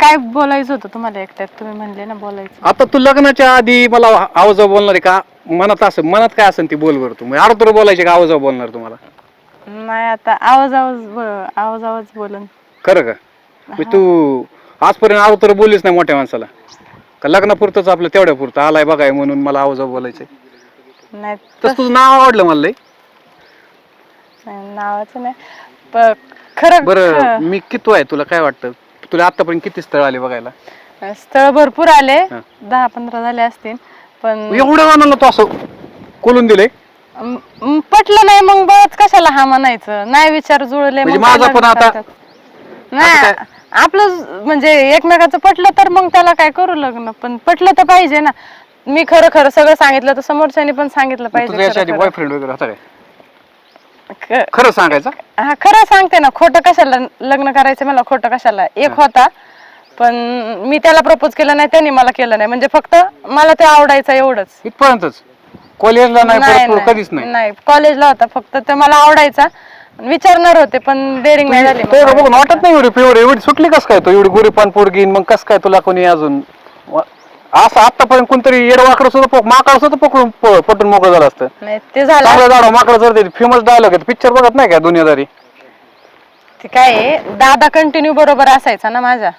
काय बोलायचं होतं तुम्हाला एकट्यात? तुम्ही म्हणले ना बोलायचं. आता तू लग्नाच्या आधी मला आवाज बोलणार आहे का? मनात असं मनात काय असेल ती बोल बरं तू. म्हणजे बोलायचे का आवाज बोलणार तुम्हाला? नाही आता आवाज आवाज ब- आवाज आवाज बोलन. खरं का? म्हणजे तू आजपर्यंत आलो तर बोललीच नाही मोठ्या माणसाला. का लग्नापुरतंच आपलं तेवढ्या पुरतं आलाय बघाय म्हणून मला आवाज बोलायचंय नाही तसं तुझं नाव आवडलं मला लय. नाही, नावाचं नाही. प- खरं बरं मी किती आहे? तुला काय वाटतं? तुला आतापर्यंत किती स्थळ आले बघायला? स्थळ भरपूर आले. हा. दहा पंधरा झाले असतील पण एवढं म्हणाला तू असं कोलून म- म- पटलं नाही मग बघत कशाला हा म्हणायचं? नाही विचार जुळले म्हणजे मग माझा पण आता-. नाही आपलं ज- म्हणजे एकमेकाचं पटलं तर मग त्याला काय करू लग्न? पण पटलं तर पाहिजे ना. मी खरं खरं सगळं सांगितलं तर समोरच्याने पण सांगितलं तुझ्या पाहिजे याच्या आधी. बॉयफ्रेंड वगैरे होता काय? खरं सांगायचं? हा खरं सांगते ना खोटं कशाला लग्न करायचं मला खोटं कशाला? एक होता पण मी त्याला प्रपोज केलं नाही त्याने मला केलं नाही. म्हणजे फक्त मला ते आवडायचं एवढंच. इथपर्यंतच? कॉलेजला नाही परत पुढं कधीच नाही? नाही कॉलेजला होता फक्त ते मला आवडायचा. विचारणार होते पण डेअरिंग नाही झाली तो बघून वाटत नाही एवढी प्युअर एवढी सुटली कस काय तो? एवढी गोरी पान पोरगी मग कस काय तुला कोणी अजून वा- असं आतापर्यंत कोणतरी येडवाकडं सुद्धा पक- माकड सुद्धा पकडून प- पटून मोकळं झालं असतं. नाही ते झालं. चांगलं झाड माकड जर फेमस डायलॉग आहे पिक्चर बघत नाही का दुनियादारी? ते काय आहे, दादा कंटिन्यू बरोबर असायचा ना माझ्या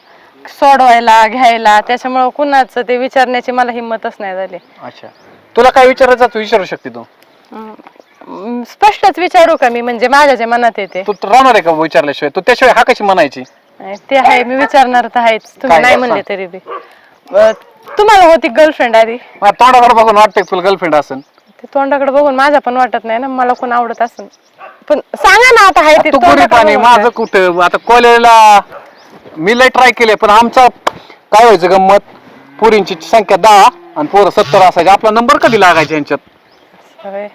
सोडवायला घ्यायला त्याच्यामुळे कुणाचं ते विचारण्याची मला हिंमतच नाही झाली. अच्छा. तुला काय विचारायचं तू विचारू शकते तू. हम्म, स्पष्टच विचारू का मी? म्हणजे माझ्या जे मनात येते तू. तर राहणार आहे का विचारल्याशिवाय? तू त्याशिवाय हा कशी म्हणायची? नाही, ते आहे मी विचारणार तर आहेच. तुम्ही काय नाही? म्हणले तरी बी. तुम्हाला होती गर्लफ्रेंड आधी? तोंडाकडे बघून वाटतंय तुला गर्लफ्रेंड असेल. ते तोंडाकडे बघून माझा पण वाटत नाही ना मला कोण आवडत असेल. पण सांगा ना आता आहे ते तू तोंडाकडे पाणी बघून माझं कुठं? आता कॉलेजला मी लय ट्राय केले पण आमचा काय व्हायचं गंमत? पुरींची संख्या दहा आणि पोरं सत्तर असायचे. आपला नंबर कधी लागायचे यांच्यात? होय.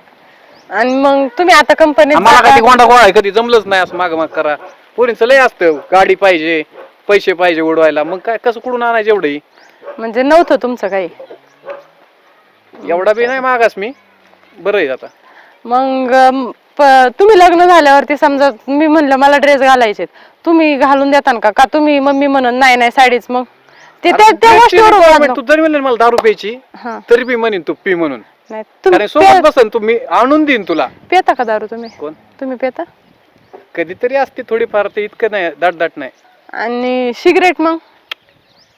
आणि मग तुम्ही आता कंपनीत मला कधी गोंडा गोळा आहे कधी जमलंच नाही असं माग माग करा. पोरींचं लय असतं गाडी पाहिजे पैसे पाहिजे उडवायला. मग काय कसं कुठून आणायचं एवढंही म्हणजे नव्हतं तुमचं काही. एवढा बी नाही मागास मी. बरं आहे आता. मग प- तुम्ही लग्न झाल्यावरती समजा मी म्हणलं मला ड्रेस घालायचे तुम्ही घालून देता का? का तुम्ही मम्मी म्हणून नाही नाही साडीच मग. ते त्या त्या आता गोष्टीवर requirement. तू जरी म्हणलं मला दारू प्यायची हा. तरी बी म्हणेन तू पी म्हणून. नाही तुम्ही कारण सोबत बसन तू मी आणून देईन तुला. पेता का दारू तुम्ही? कोण? तुम्ही पेता? कधीतरी असते थोडीफार ते इतकं नाही दाट दाट नाही. आणि सिगरेट मग?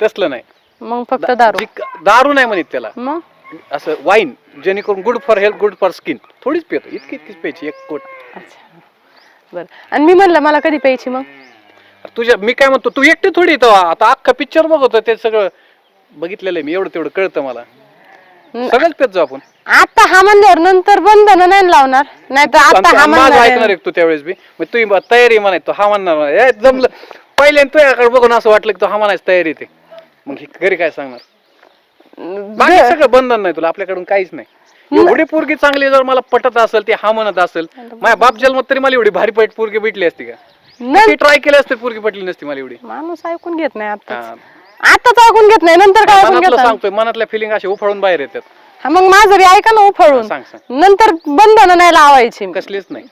तसलं नाही. मग फक्त दारू. जी- दारू नाही म्हणत त्याला. मग? असं वाईन जेणेकरून good for health good for skin थोडीच पितो. इतकी इतकीच प्यायची एक कोट. अच्छा. बरं. आणि मी म्हणलं मला कधी प्यायची मग? तुझ्या मी काय म्हणतो तू एकटी थोडी इथं आता अख्खा पिक्चर बघतो ते सगळं बघितलेलं आहे मी एवढं तेवढं कळतं मला. न- सगळंच पेत जाऊ आपण. आता हा म्हणल्यावर नंतर बंधन नाही लावणार? नाही तर आता हा माझं म्हणणार ऐकणार आहे तू त्यावेळेस बी. मग तू बा- तयारी म्हणायचं हा म्हणणार नाही. ए, जमलं. पहिले तुझ्याकडे बघून असं वाटलं की तू हा म्हणायचं तयारी ते. मग हे घरी काय सांगणार? बाकी सगळं बंधन नाही तुला आपल्याकडून काहीच नाही. एवढी पोरगी चांगली जर मला पटत असेल ती हा म्हणत असेल माझ्या बाप जन्मात तरी मला एवढी भारी पैट पोरगी भेटली असती का? न- ट्राय केली असते पोरगी पटली नसती मला एवढी. माणूस ऐकून घेत नाही आता हा. आताच ऐकून घेत नाही नंतर काय ऐकून मनातलं घेतात? सांगतोय मनातल्या फिलिंग असे उफाळून बाहेर येतात. हा मग माझं बी ऐका ना उफळून. सांग सांग. नंतर बंधन नाही लावायची. कसलीच नाही.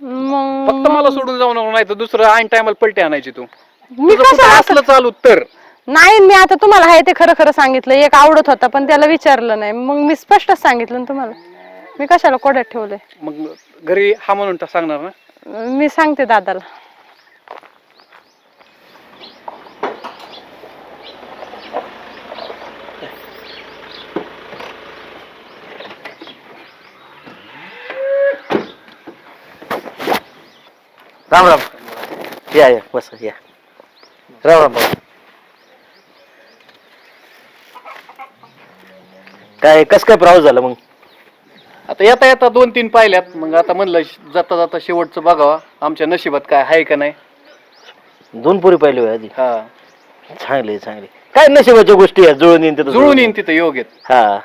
मग फक्त मला सोडून जाऊ नको नाही तर दुसरं आईन टायमाला पलटी आणायची तू. मी तुझं कुठं कसं असलं चालू तर. नाही मी आता तुम्हाला आहे ते खरं खरं सांगितलं. एक आवडत होता पण त्याला विचारलं नाही. मग मी स्पष्टच सांगितलं ना तुम्हाला. मी कशाला कोड्यात ठेवलंय मग घरी हा म्हणून तर सांगणार ना? मी सांगते दादाला. राम राम. या या बस या. राम राम भाऊ काय कस काय प्रवास झाला मग? आता येता येता दोन तीन पाहिल्यात. मग आता म्हणलं श- जाता जाता शेवटचं बघावा. आमच्या नशिबात काय आहे का नाही. दोन पुरी पाहिले होय आधी. हा. चांगले चांगले काय नशिबाच्या गोष्टी आहेत जुळून येईन तिथं जुळून येईन तिथं योग आहेत. हा.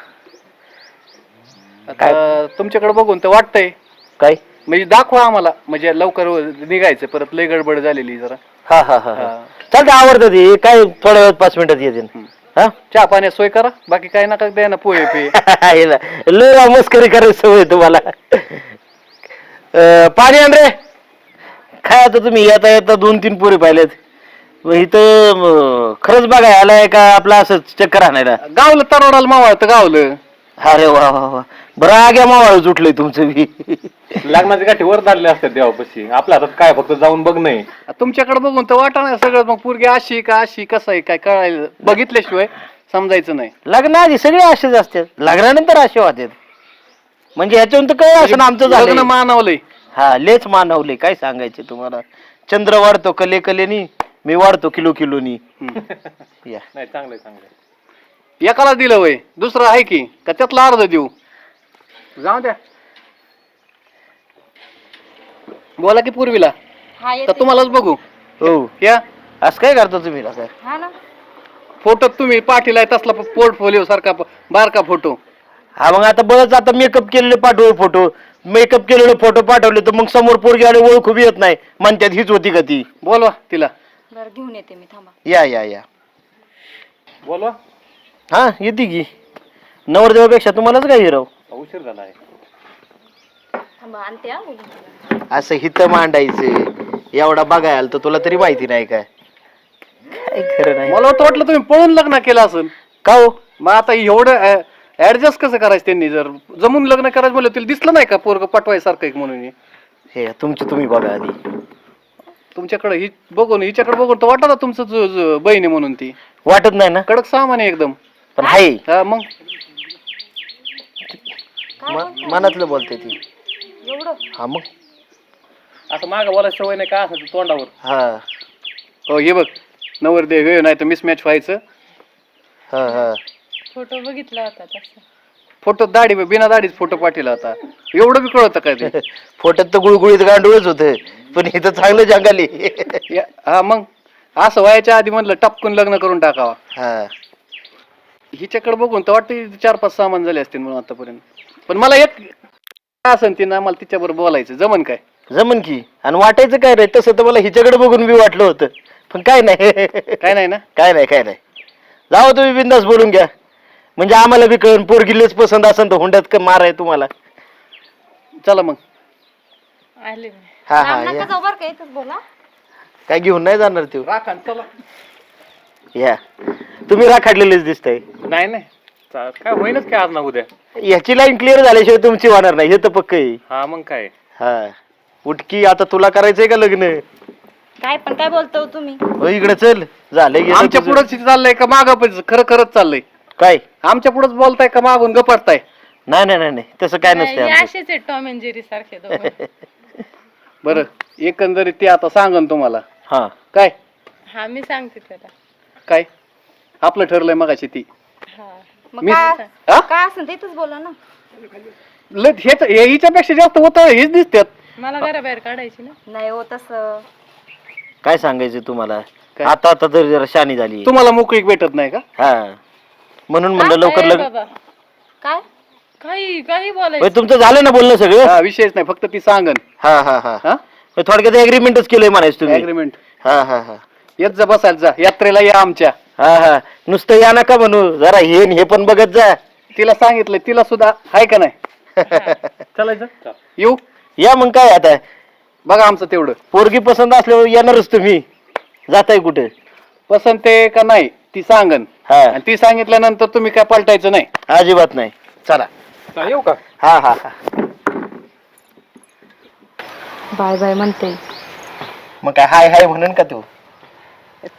आता तुमच्याकडे बघून तर वाटतंय. काय? म्हणजे दाखवा आम्हाला. म्हणजे लवकर निघायचं परत लय गडबड झालेली जरा. हा हा हा हा. चालतं आवडतं ते. काय थोड्या वेळात पाच मिनिटात येतील हा? चहा पाण्यात सोय करा. बाकी काय नका द्या ना पोहे पे हिला लय राव मस्करी करायची सवय तुम्हाला. अं, पाणी आण रे. काय आता तुम्ही येता येता दोन तीन पुरी पाहिलेत. मग इथं खरंच बघा आलाय का आपला असंच चक्कर आणायला. गावलं तरोडाला मावळतं गावलं. अरे वा वा वा. बरं आग्या मावाळ उठलंय तुमचं बी. लग्नाच्या गाठी वर धरल्या असतात देवापाशी. आपल्या हातात काय फक्त जाऊन बघ नाही. तुमच्याकडे बघून तर वाटा नाही सगळं. मग पोरगी अशी का अशी कसं आहे काय कळायला बघितल्याशिवाय समजायचं नाही. लग्नाआधी सगळे असेच असतात. लग्नानंतर असे होतात. म्हणजे ह्याच्यावरून तर काय असं आमचं लग्न झालं मानवलंय. हा लेच मानवले काय सांगायचे तुम्हाला? चंद्र वाढतो कले कलेनी मी वाढतो किलो किलोनी. या. नाही चांगलंय चांगलंय. एकाला दिलं वय दुसरं आहे की का त्यातला अर्ध देऊ? जाऊ द्या. बोला की पूर्वीला. हा तर येते तुम्हालाच बघू. हो या. असं काय करता तुम्ही? काय हा ना. फोटो तुम्ही पाठीला तसला पोर्टफोलिओ सारखा प- बारका फोटो. हा मग आता बरंच आता मेकअप केलेले पाठवले फोटो मेकअप केलेले फोटो पाठवले तर मग समोर पोरगी आले ओळख उभी येत नाही. म्हणतात हीच होती का ती? बोलवा तिला. बरं घेऊन येते मी थांबा. या या या. बोलवा. हा येते की. नवरदेवापेक्षा तुम्हालाच काय हिरव? उशीर झाला आहे. थांबा आणते हा. असं हित मांडायचं. एवढा बघायला तर तुला तरी माहिती नाही काय. काय खरं नाही. मला तर वाटलं तुम्ही पळून लग्न केलं असेल. का हो? मग आता एवढं ऍडजस्ट कसं करायचं त्यांनी? जर जमून लग्न करायचं म्हणलं तिला दिसलं नाही का पोरग पटवायसारखं एक म्हणून हे? हे तुमचं तुम्ही बघा आधी. तुमच्याकडे ही बघून हिच्याकडे बघून तर वाटत तुमचं ज- ज- बहीण आहे म्हणून ती. वाटत नाही ना? कडक सामान आहे एकदम. पण हाय. हा मग? म- मनातलं बोलते ती. एवढं? हा मग? असं मागं बोलायचं सवय नाही का असं ते तोंडावर? हा. हो हे बघ नवरदेव हे नाही तर मिसमॅच व्हायचं. हा हा. फोटो बघितला होता तसा. फोटो दाढी बिना दाढीच फोटो पाठीला होता. एवढं बी कळतं काय ते? फोटोत तर गुळगुळीत गांडूळच होत पण इथं चांगलं जंगाली या- हा मग? असं व्हायच्या आधी म्हणलं टपकून लग्न करून टाकावा. हा. हिच्याकडे बघून तर वाटतं चार पाच सामान झाले असतील म्हणून आतापर्यंत. पण मला एक असं ती ना मला तिच्याबरोबर बोलायचं. जमन काय? जमन की. आणि वाटायचं काय रे? तसं तर मला हिच्याकडे बघून बी वाटलं होतं. पण काय नाही. काय नाही ना? काय नाही काय नाही. जाओ तुम्ही बिंदास बोलून घ्या. म्हणजे आम्हाला बी कळण पोरगिलेच पसंत असेल तर हुंड्यात का मार आहे तुम्हाला. चला मग. आले. मी हा हा या. नका जाऊ बरं का इथंच बोला. काय घेऊन नाही जाणार ते राखा चला. या. तुम्ही राखाडलेलेच दिसतंय. नाही नाही. चा- काय होईनच काय आज ना उद्या? याची लाईन क्लिअर झाल्याशिवाय तुमची होणार नाही हे तर पक्क आहे. हा मग काय? हा. उठकी आता तुला करायचंय का लग्न? काय पण काय बोलतो हो तुम्ही? हो इकडे चल. झालंय गेलं आमच्या तुझं. पुढंच चाललंय का माग खरं खरंच चाललंय. काय? आमच्या पुढंच बोलताय का मागून गपटताय नाही नाही नाही नाही. तसं काय नसतं हे आमचं. असेच टॉम अँड जेरी सारखे दोघं. बरं एकंदरीत ते आता सांगन तुम्हाला. हा. काय? हा मी सांगते त्याला. काय? आपलं ठरलंय मगाशी ती. हा. मग मी- काय हा? काय असेल ते इथंच बोला ना. लय हेच हे हिच्यापेक्षा जास्त होत हेच दिसतात मला घराबाहेर काढायची ना. नाही हो तसं. काय सांगायचं तुम्हाला? काय? आता आता तर जरा शानी झाली. तुम्हाला मोकळीक भेटत नाही का? हा. म्हणून म्हणलं लवकर लग्न बाबा. काय? काही काही होय, तुमचं झालं ना बोलणं सगळं? हा विषयच नाही फक्त ती सांगन. हा हा हा. हा? होय, थोडक्यात अग्रीमेंटच केलंय म्हणायचं तुम्ही. अग्रीमेंट हा हा हा. येत जा बसायला जा. यात्रेला या आमच्या. हा हा. नुसतं या नका म्हणू. जरा हे न हे पण बघत जा. तिला सांगितलंय तिला सुद्धा आहे का नाही? चालायचं? चल. येऊ. या मग काय आता? बघा आमचं तेवढं. पोरगी पसंत असल्यावर येणारच तुम्ही. जाताय कुठे? पसंत आहे का नाही ती सांगन. हा. आणि ती सांगितल्यानंतर तुम्ही काय पलटायचं नाही. अजिबात नाही. चला. चल, येऊ का? हा हा हा. बाय बाय म्हणते. मग काय हाय हाय म्हणून का तू?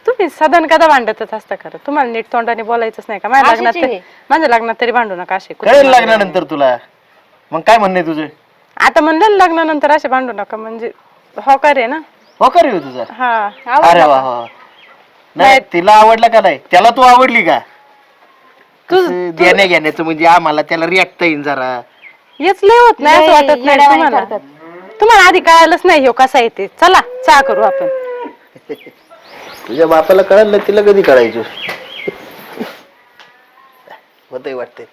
तुम्ही सदन कदा भांडतच असता खरं? तुम्हाला नीट तोंडाने बोलायचंच नाही का? माझ्या लग्नात. तरी- माझ्या लग्नात तरी भांडू नका असे कळेल लागल्यानंतर तुला? मग काय म्हणणे तुझं? आता म्हणलं ना लग्नानंतर असे भांडू नका म्हणजे होकार आहे ना? हो का रे हो तुझा? हा अरे वा वा नाही तिला आवडला का नाही? त्याला तू आवडली का? देण्या घेण्याचं म्हणजे आम्हाला त्याला रिॲक्ट येईन जरा. हेच लय होत नाही असं वाटत नाही. तुम्हाला. आधी कळालंच नाही हो कसा येते चला चहा करू आपण. तुझ्या बापाला ना तिला कधी कळायचो? होतंय वाटतंय.